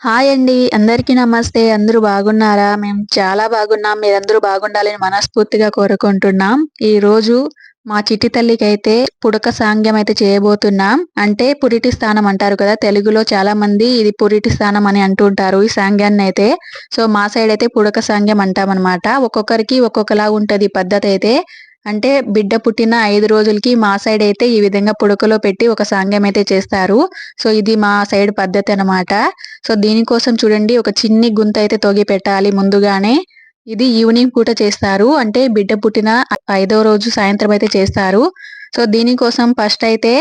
Hi అండి. అందరికీ నమస్తే. అందరూ బాగున్నారా? మేము చాలా బాగున్నాం. మీరందరూ బాగుండాలని మనస్ఫూర్తిగా కోరుకుంటున్నాం. ఈ రోజు మా చిట్టి తల్లికి అయితే పుడక సాంగ్యం అయితే చేయబోతున్నాం. అంటే పురిటి స్థానం అంటారు కదా తెలుగులో చాలా మంది ఇది పురిటి స్థానం అని అంటుంటారు ఈ సాంగ్యాన్ని అయితే. సో మా సైడ్ అయితే పుడక సాంగ్యం అంటామన్నమాట. ఒక్కొక్కరికి ఒక్కొక్కలా ఉంటది పద్ధతి అయితే. అంటే బిడ్డ పుట్టిన ఐదు రోజులకి మా సైడ్ అయితే ఈ విధంగా పుడకలో పెట్టి ఒక సాంగ్యం అయితే చేస్తారు. సో ఇది మా సైడ్ పద్ధతి అనమాట సో దీనికోసం చూడండి ఒక చిన్ని గుంత అయితే తొగి పెట్టాలి ముందుగానే. ఇది ఈవినింగ్ పూట చేస్తారు. అంటే బిడ్డ పుట్టిన ఐదో రోజు సాయంత్రం అయితే చేస్తారు. సో దీనికోసం ఫస్ట్ అయితే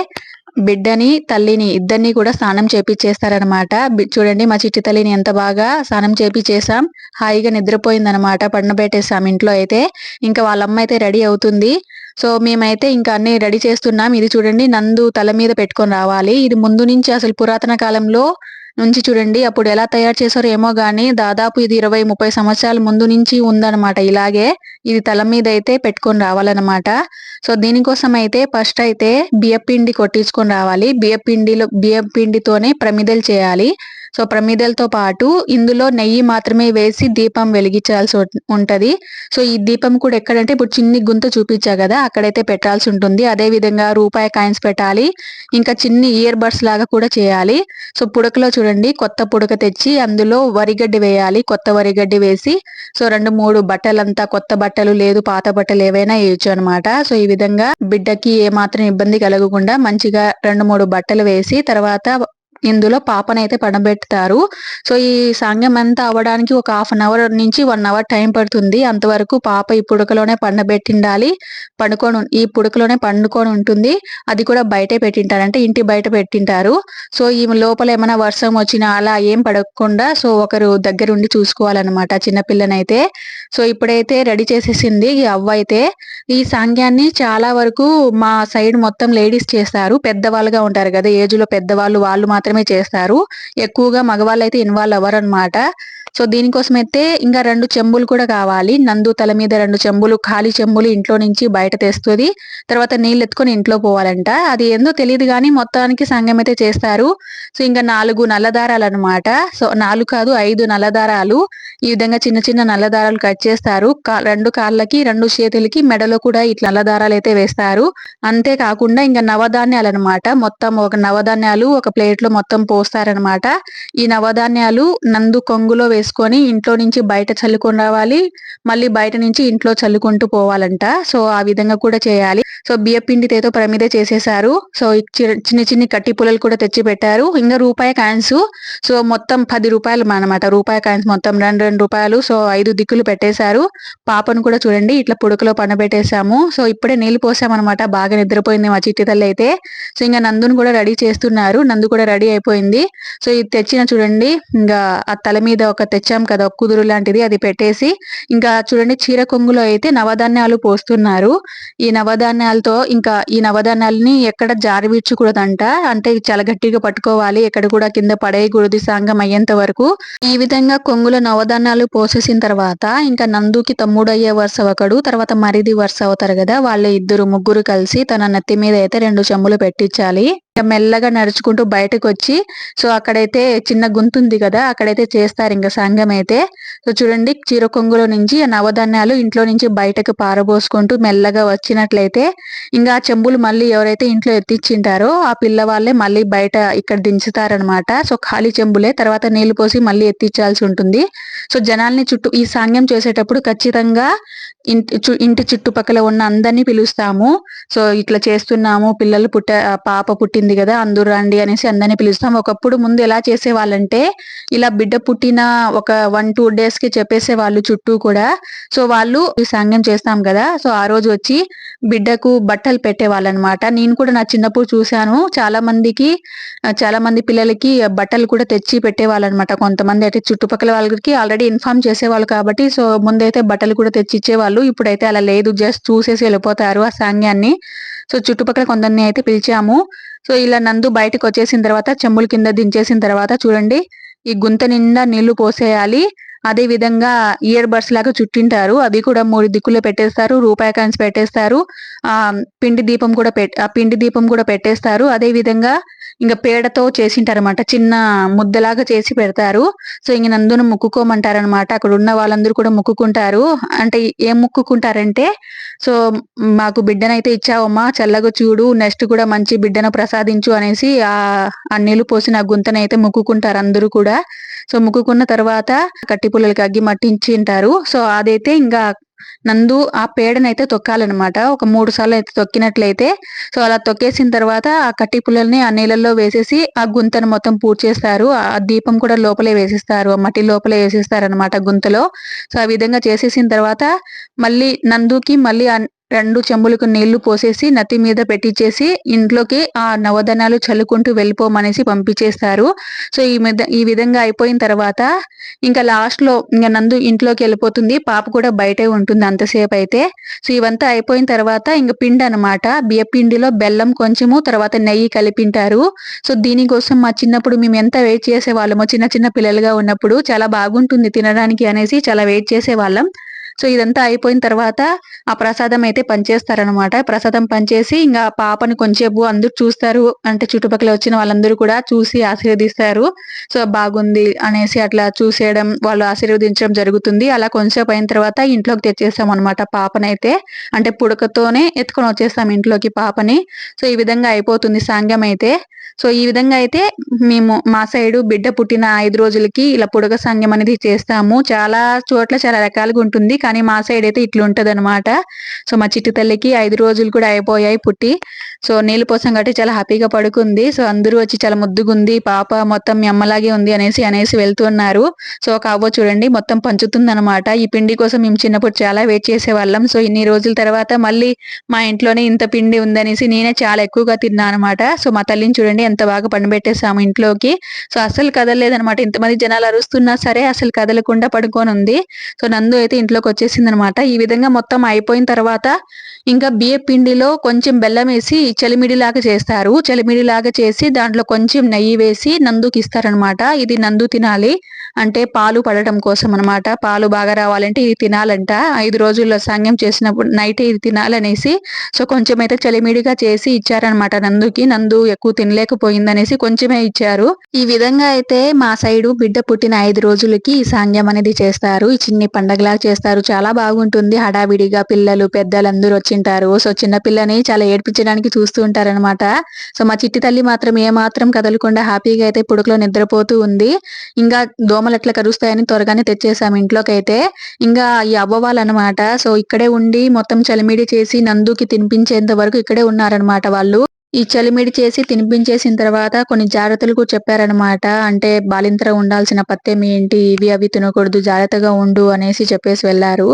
బిడ్డని తల్లిని ఇద్దరిని కూడా స్నానం చేపిచ్చేస్తారనమాట. చూడండి మా చిట్టి తల్లిని ఎంత బాగా స్నానం చేపిచ్చేసాం. హాయిగా నిద్రపోయిందనమాట. పెట్టేసాం ఇంట్లో అయితే. ఇంకా వాళ్ళమ్మ అయితే రెడీ అవుతుంది. సో మేమైతే ఇంకా అన్ని రెడీ చేస్తున్నాం. ఇది చూడండి నందు తల మీద పెట్టుకొని రావాలి. ఇది ముందు నుంచి అసలు పురాతన కాలంలో నుంచి చూడండి అప్పుడు ఎలా తయారు చేశారో ఏమో గానీ దాదాపు ఇది ఇరవై ముప్పై సంవత్సరాల ముందు నుంచి ఉందన్నమాట. ఇలాగే ఇది తల మీద అయితే పెట్టుకొని రావాలన్నమాట. సో దీనికోసం అయితే ఫస్ట్ అయితే బియ్యపిండి కొట్టించుకొని రావాలి. బియ్యపిండిలో బియ్యపిండితోనే ప్రమిదలు చేయాలి. సో ప్రమిదలతో పాటు ఇందులో నెయ్యి మాత్రమే వేసి దీపం వెలిగించాల్సి ఉంటుంది. సో ఈ దీపం కూడా ఎక్కడంటే ఇప్పుడు చిన్ని గుంత చూపించా కదా అక్కడైతే పెట్టాల్సి ఉంటుంది. అదే విధంగా రూపాయి కాయిన్స్ పెట్టాలి. ఇంకా చిన్ని ఇయర్ బడ్స్ లాగా కూడా చేయాలి. సో పుడకలో చూడండి కొత్త పుడక తెచ్చి అందులో వరిగడ్డి వేయాలి. కొత్త వరిగడ్డి వేసి సో రెండు మూడు బట్టలంతా కొత్త బట్టలు లేదు పాత బట్టలు ఏవైనా వేయచ్చు అనమాట సో ఈ విధంగా బిడ్డకి ఏమాత్రం ఇబ్బంది కలగకుండా మంచిగా రెండు మూడు బట్టలు వేసి తర్వాత ఇందులో పాపనైతే పడబెడతారు. సో ఈ సాంగ్యం అంతా అవ్వడానికి ఒక హాఫ్ అన్ అవర్ నుంచి వన్ అవర్ టైం పడుతుంది. అంతవరకు పాప ఈ పుడకలోనే పండబెట్టిండాలి. పండుకొని ఈ పుడకలోనే పండుకొని ఉంటుంది. అది కూడా బయటే పెట్టింటారు అంటే ఇంటి బయట పెట్టింటారు. సో ఈ లోపల ఏమైనా వర్షం వచ్చినా అలా ఏం పడకుండా సో ఒకరు దగ్గర ఉండి చూసుకోవాలన్నమాట చిన్నపిల్లనైతే సో ఇప్పుడైతే రెడీ చేసేసింది ఈ అవ్వ అయితే. ఈ సాంగ్యాన్ని చాలా వరకు మా సైడ్ మొత్తం లేడీస్ చేస్తారు. పెద్దవాళ్ళుగా ఉంటారు కదా ఏజ్లో పెద్దవాళ్ళు వాళ్ళు మాత్రం మాత్రమే చేస్తారు. ఎక్కువగా మగవాళ్ళు అయితే ఇన్వాల్వ్ అవ్వరు అనమాట సో దీనికోసం అయితే ఇంకా రెండు చెంబులు కూడా కావాలి. నందు తల మీద రెండు చెంబులు ఖాళీ చెంబులు ఇంట్లో నుంచి బయట తెస్తుంది. తర్వాత నీళ్ళు ఎత్తుకొని ఇంట్లో పోవాలంట. అది ఏందో తెలియదు కానీ మొత్తానికి సంఘం అయితే చేస్తారు. సో ఇంకా నాలుగు నల్లదారాలు అనమాట సో నాలుగు కాదు ఐదు నల్లదారాలు. ఈ విధంగా చిన్న చిన్న నల్లదారాలు కట్ చేస్తారు. రెండు కాళ్ళకి రెండు చేతులకి మెడలో కూడా ఇట్లా నల్లదారాలు అయితే వేస్తారు. అంతేకాకుండా ఇంకా నవధాన్యాలు అనమాట మొత్తం ఒక నవధాన్యాలు ఒక ప్లేట్లో మొత్తం పోస్తారనమాట ఈ నవధాన్యాలు నందు కొంగులో వేసుకొని ఇంట్లో నుంచి బయట చల్లుకొని రావాలి. మళ్ళీ బయట నుంచి ఇంట్లో చల్లుకుంటూ పోవాలంట. సో ఆ విధంగా కూడా చేయాలి. సో బియ్య పిండితో ప్రమిద చేసేసారు. సో చిన్న చిన్న కట్టి పుల్లలు కూడా తెచ్చి పెట్టారు. ఇంకా రూపాయి కాయిన్స్. సో మొత్తం పది రూపాయలు అనమాట రూపాయి కాయిన్స్ మొత్తం రెండు రెండు రూపాయలు. సో ఐదు దిక్కులు పెట్టేశారు. పాపను కూడా చూడండి ఇట్లా పుడుకలో పనబెట్టేశాము సో ఇప్పుడే నీళ్ళు పోసామన్నమాట. బాగా నిద్రపోయింది మా చిట్టి తల్లి అయితే. సో ఇంకా నందును కూడా రెడీ చేస్తున్నారు. నందు కూడా రెడీ అయిపోయింది. సో ఇది తెచ్చిన చూడండి ఇంకా ఆ తల మీద ఒక తెచ్చాం కదా కుదురు లాంటిది అది పెట్టేసి. ఇంకా చూడండి చీర కొంగులో అయితే నవధాన్యాలు పోస్తున్నారు. ఈ నవధాన్యాలు నవధాన్యాలతో ఇంకా ఈ నవధాన్యాలని ఎక్కడ జారవీడ్చకూడదంట. అంటే చాలా గట్టిగా పట్టుకోవాలి. ఎక్కడ కూడా కింద పడేయకూడదు సాంగం అయ్యేంత వరకు. ఈ విధంగా కొంగుల నవధాన్యాలు పోసేసిన తర్వాత ఇంకా నందుకి తమ్ముడు అయ్యే వరుస ఒకడు తర్వాత మరిది వరుస అవుతారు కదా వాళ్ళ ఇద్దరు ముగ్గురు కలిసి తన నెత్తి మీద అయితే రెండు చెమ్ములు పెట్టించాలి. మెల్లగా నడుచుకుంటూ బయటకు వచ్చి సో అక్కడైతే చిన్న గుంతుంది కదా అక్కడైతే చేస్తారు ఇంకా సంఘం అయితే. సో చూడండి చీర కొంగులో నుంచి నవధాన్యాలు ఇంట్లో నుంచి బయటకు పారబోసుకుంటూ మెల్లగా వచ్చినట్లయితే ఇంకా చెంబులు మళ్ళీ ఎవరైతే ఇంట్లో ఎత్తిచ్చింటారో ఆ పిల్లవాళ్ళే మళ్ళీ బయట ఇక్కడ దించుతారనమాట. సో ఖాళీ చెంబులే తర్వాత నీళ్ళు పోసి మళ్ళీ ఎత్తించాల్సి ఉంటుంది. సో జనాల్ని చుట్టూ ఈ సాంగ్యం చేసేటప్పుడు ఖచ్చితంగా ఇంటి ఇంటి చుట్టుపక్కల ఉన్న అందరినీ పిలుస్తాము. సో ఇట్లా చేస్తున్నాము పిల్లలు పుట్ట పాప పుట్టింది పుట్టింది కదా అందరు రండి అనేసి అందరినీ పిలుస్తాం. ఒకప్పుడు ముందు ఎలా చేసేవాళ్ళంటే ఇలా బిడ్డ పుట్టిన ఒక వన్ టూ డేస్కి చెప్పేసే వాళ్ళు చుట్టూ కూడా. సో వాళ్ళు సంఘం చేస్తాం కదా సో ఆ రోజు వచ్చి బిడ్డకు బట్టలు పెట్టేవాళ్ళు అనమాట నేను కూడా నా చిన్నప్పుడు చూశాను. చాలా మందికి చాలా మంది పిల్లలకి బట్టలు కూడా తెచ్చి పెట్టేవాళ్ళు అనమాట కొంతమంది అయితే చుట్టుపక్కల వాళ్ళకి ఆల్రెడీ ఇన్ఫార్మ్ చేసేవాళ్ళు కాబట్టి సో ముందైతే బట్టలు కూడా తెచ్చి ఇచ్చేవాళ్ళు ఇప్పుడైతే అలా లేదు జస్ట్ చూసేసి వెళ్ళిపోతారు ఆ సాంగ్యాన్ని సో చుట్టుపక్కల కొందరిని అయితే పిలిచాము. సో ఇలా నందు బయటకు వచ్చేసిన తర్వాత చెమ్ముల కింద దించేసిన తర్వాత చూడండి ఈ గుంత నిండా నీళ్ళు పోసేయాలి. అదే విధంగా ఇయర్ బడ్స్ లాగా చుట్టింటారు. అవి కూడా మూడు దిక్కులు పెట్టేస్తారు. రూపాయి కాయిన్స్ పెట్టేస్తారు. ఆ పిండి దీపం కూడా పెట్ ఆ పిండి దీపం కూడా పెట్టేస్తారు. అదే విధంగా ఇంకా పేడతో చేసింటారనమాట చిన్న ముద్దలాగా చేసి పెడతారు. సో ఇంక నందును ముక్కుకోమంటారనమాట అక్కడ ఉన్న వాళ్ళందరూ కూడా మొక్కుకుంటారు. అంటే ఏం మొక్కుకుంటారంటే సో మాకు బిడ్డనైతే ఇచ్చావమ్మా చల్లగా చూడు నెక్స్ట్ కూడా మంచి బిడ్డను ప్రసాదించు అనేసి ఆ నీళ్ళు పోసిన గుంతనైతే మొక్కుకుంటారు అందరూ కూడా. సో ముక్కుకున్న తర్వాత కట్టి పుల్లలకి అగ్గి మట్టించింటారు. సో అదైతే ఇంకా నందు ఆ పేడని అయితే తొక్కాలన్నమాట. ఒక మూడు సార్లు అయితే తొక్కినట్లయితే సో అలా తొక్కేసిన తర్వాత ఆ కట్టి పుల్లల్ని ఆ నీళ్ళల్లో వేసేసి ఆ గుంతను మొత్తం పూడ్చేస్తారు ఆ దీపం కూడా లోపలే వేసేస్తారు. ఆ మట్టి లోపలే వేసేస్తారు అనమాట గుంతలో. సో ఆ విధంగా చేసేసిన తర్వాత మళ్ళీ నందుకి మళ్ళీ రెండు చెంబులకు నీళ్ళు పోసేసి నతి మీద పెట్టించేసి ఇంట్లోకి ఆ నవధనాలు చల్లుకుంటూ వెళ్ళిపోమనేసి పంపించేస్తారు. సో ఈ మీద ఈ విధంగా అయిపోయిన తర్వాత ఇంకా లాస్ట్లో ఇంకా నందు ఇంట్లోకి వెళ్ళిపోతుంది. పాప కూడా బయటే ఉంటుంది అంతసేపు అయితే. సో ఇవంతా అయిపోయిన తర్వాత ఇంక పిండి అనమాట బియ్య పిండిలో బెల్లం కొంచెము తర్వాత నెయ్యి కలిపింటారు. సో దీనికోసం మా చిన్నప్పుడు మేము ఎంత వెయిట్ చేసేవాళ్ళము చిన్న చిన్న పిల్లలుగా ఉన్నప్పుడు చాలా బాగుంటుంది తినడానికి అనేసి చాలా వెయిట్ చేసే వాళ్ళం సో ఇదంతా అయిపోయిన తర్వాత ఆ ప్రసాదం అయితే పనిచేస్తారనమాట ప్రసాదం పనిచేసి ఇంకా పాపని కొంచెంసేపు అందరూ చూస్తారు. అంటే చుట్టుపక్కల వచ్చిన వాళ్ళందరూ కూడా చూసి ఆశీర్వదిస్తారు. సో బాగుంది అనేసి అట్లా చూసేయడం వాళ్ళు ఆశీర్వదించడం జరుగుతుంది. అలా కొంచెంసేపు అయిన తర్వాత ఇంట్లోకి తెచ్చేస్తాం అనమాట పాపనైతే. అంటే పుడకతోనే ఎత్తుకొని వచ్చేస్తాం ఇంట్లోకి పాపని. సో ఈ విధంగా అయిపోతుంది సాంగ్యం అయితే. సో ఈ విధంగా అయితే మేము మా సైడు బిడ్డ పుట్టిన ఐదు రోజులకి ఇలా పుడక సాంగ్యం అనేది చేస్తాము. చాలా చోట్ల చాలా రకాలుగా ఉంటుంది. కానీ మా సైడ్ అయితే ఇట్లుంటది అనమాట సో మా చిట్టి తల్లికి ఐదు రోజులు కూడా అయిపోయాయి పుట్టి. సో నీళ్ళు పోసం కాబట్టి చాలా హ్యాపీగా పడుకుంది. సో అందరూ వచ్చి చాలా ముద్దుగుంది. పాప మొత్తం మీ అమ్మలాగే ఉంది అనేసి అనేసి వెళ్తున్నారు. సో ఒక అవ్వ చూడండి మొత్తం పంచుతుంది అనమాట ఈ పిండి కోసం మేము చిన్నప్పుడు చాలా వెయిట్ చేసేవాళ్ళం. సో ఇన్ని రోజుల తర్వాత మళ్ళీ మా ఇంట్లోనే ఇంత పిండి ఉందనేసి నేనే చాలా ఎక్కువగా తిన్నా అనమాట సో మా తల్లిని చూడండి ఎంత బాగా పండుబెట్టేసాము ఇంట్లోకి. సో అసలు కదలలేదనమాట ఇంతమంది జనాలు అరుస్తున్నా సరే అసలు కదలకుండా పడుకొని ఉంది. సో నందు అయితే ఇంట్లోకి వచ్చేసింది అనమాట ఈ విధంగా మొత్తం అయిపోయిన తర్వాత ఇంకా బియ్య పిండిలో కొంచెం బెల్లం వేసి చలిమిడి లాగా చేస్తారు. చలిమిడి లాగా చేసి దాంట్లో కొంచెం నెయ్యి వేసి నందుకి ఇస్తారనమాట. ఇది నందు తినాలి. అంటే పాలు పడటం కోసం అనమాట పాలు బాగా రావాలంటే ఇది తినాలంట. ఐదు రోజుల్లో సాంగ్యం చేసినప్పుడు నైట్ ఇది తినాలనేసి సో కొంచెం అయితే చలిమిడిగా చేసి ఇచ్చారనమాట నందుకి. నందు ఎక్కువ తినలేకపోయిందనేసి కొంచెమే ఇచ్చారు. ఈ విధంగా అయితే మా సైడు బిడ్డ పుట్టిన ఐదు రోజులకి ఈ సాంగ్యం అనేది చేస్తారు. ఈ చిన్ని పండగలా చేస్తారు. చాలా బాగుంటుంది. హడావిడిగా పిల్లలు పెద్దలు అందరూ వచ్చింటారు సో చిన్న పిల్లని చాలా ఏడ్పించడానికి చూస్తూ ఉంటారనమాట సో మా చిట్టి తల్లి మాత్రం ఏ మాత్రం కదలకుండా హ్యాపీగా అయితే పుడుకులో నిద్రపోతూ ఉంది. ఇంకా దోమలు ఎట్లా కరుస్తాయని త్వరగానే తెచ్చేసాం ఇంట్లోకి అయితే ఇంకా ఈ అవ్వవాళ్ళు అనమాట సో ఇక్కడే ఉండి మొత్తం చలిమిడి చేసి నందుకి తినిపించేంత వరకు ఇక్కడే ఉన్నారనమాట వాళ్ళు. ఈ చలిమిడి చేసి తినిపించేసిన తర్వాత కొన్ని జాగ్రత్తలు కూడా చెప్పారనమాట అంటే బాలింతర ఉండాల్సిన పత్తెం ఏంటి ఇవి అవి తినకూడదు జాగ్రత్తగా ఉండు అనేసి చెప్పేసి వెళ్ళారు.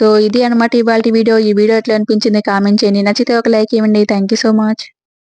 సో ఇది అనమాట ఇవాళ వీడియో. ఈ వీడియో ఎట్లా అనిపించింది కామెంట్ చేయండి. నచ్చితే ఒక లైక్ ఇవ్వండి. Thank so much